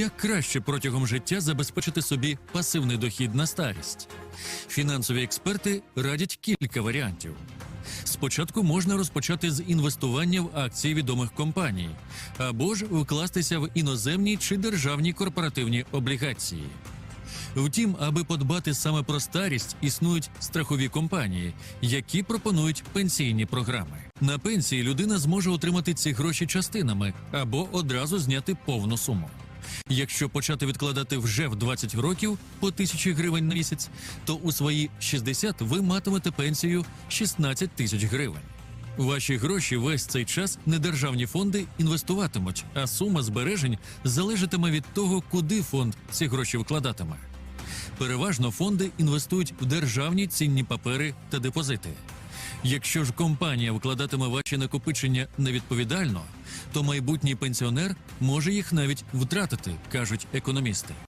Як краще протягом життя забезпечити собі пасивний дохід на старість? Фінансові експерти радять кілька варіантів. Спочатку можна розпочати з інвестування в акції відомих компаній або ж вкластися в іноземні чи державні корпоративні облігації. Втім, аби подбати саме про старість, існують страхові компанії, які пропонують пенсійні програми. На пенсії людина зможе отримати ці гроші частинами або одразу зняти повну суму. Якщо почати відкладати вже в 20 років по тисячі гривень на місяць, то у свої 60 ви матимете пенсію 16 тисяч гривень. Ваші гроші весь цей час недержавні фонди інвестуватимуть, а сума збережень залежатиме від того, куди фонд ці гроші вкладатиме. Переважно фонди інвестують в державні цінні папери та депозити. Якщо ж компанія вкладатиме ваші накопичення невідповідально, то майбутній пенсіонер може їх навіть втратити, кажуть економісти.